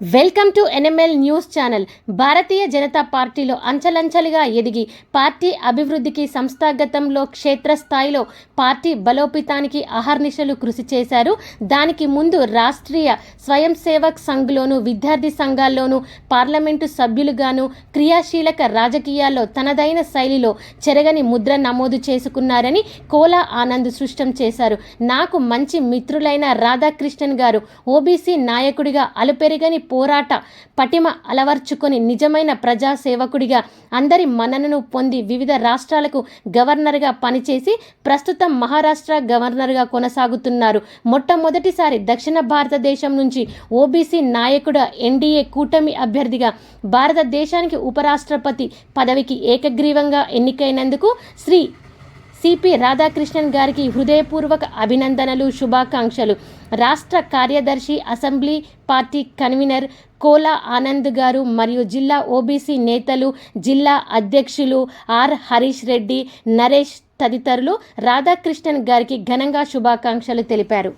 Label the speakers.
Speaker 1: Welcome to NML news channel. Bharatiya Janata పార్టీలో అంచలంచలుగా ఎదిగి పార్టీ అభివృద్ధికి సంస్థాగతంలో క్షేత్రస్థాయిలో పార్టీ బలోపేతానికి అహర్నిశలు కృషి చేశారు. దానికి ముందు రాష్ట్రీయ స్వయం సేవక్ సంఘ్లోను విద్యార్థి సంఘాల్లోనూ పార్లమెంటు సభ్యులుగాను క్రియాశీలక రాజకీయాల్లో తనదైన శైలిలో చెరగని ముద్ర నమోదు చేసుకున్నారని కోలా ఆనంద్ స్పష్టం చేశారు. నాకు మంచి మిత్రులైన రాధాకృష్ణన్ గారు ఓబీసీ నాయకుడిగా అలుపెరగని పోరాట పటిమ అలవర్చుకొని నిజమైన ప్రజాసేవకుడిగా అందరి మన్ననను పొంది వివిధ రాష్ట్రాలకు గవర్నర్గా పనిచేసి ప్రస్తుతం మహారాష్ట్ర గవర్నర్గా కొనసాగుతున్నారు. మొట్టమొదటిసారి దక్షిణ భారతదేశం నుంచి ఓబీసీ నాయకుడు ఎన్డీఏ కూటమి అభ్యర్థిగా భారతదేశానికి ఉపరాష్ట్రపతి పదవికి ఏకగ్రీవంగా ఎన్నికైనందుకు శ్రీ సిపి రాధాకృష్ణన్ గారికి హృదయపూర్వక అభినందనలు శుభాకాంక్షలు. రాష్ట్ర కార్యదర్శి assembly party convener Kola Anand garu మరియు జిల్లా ఓబీసీ నేతలు జిల్లా అధ్యక్షులు ఆర్. హరీష్ రెడ్డి నరేష్ తదితరులు రాధాకృష్ణన్ గారికి ఘనంగా శుభాకాంక్షలు తెలిపారు.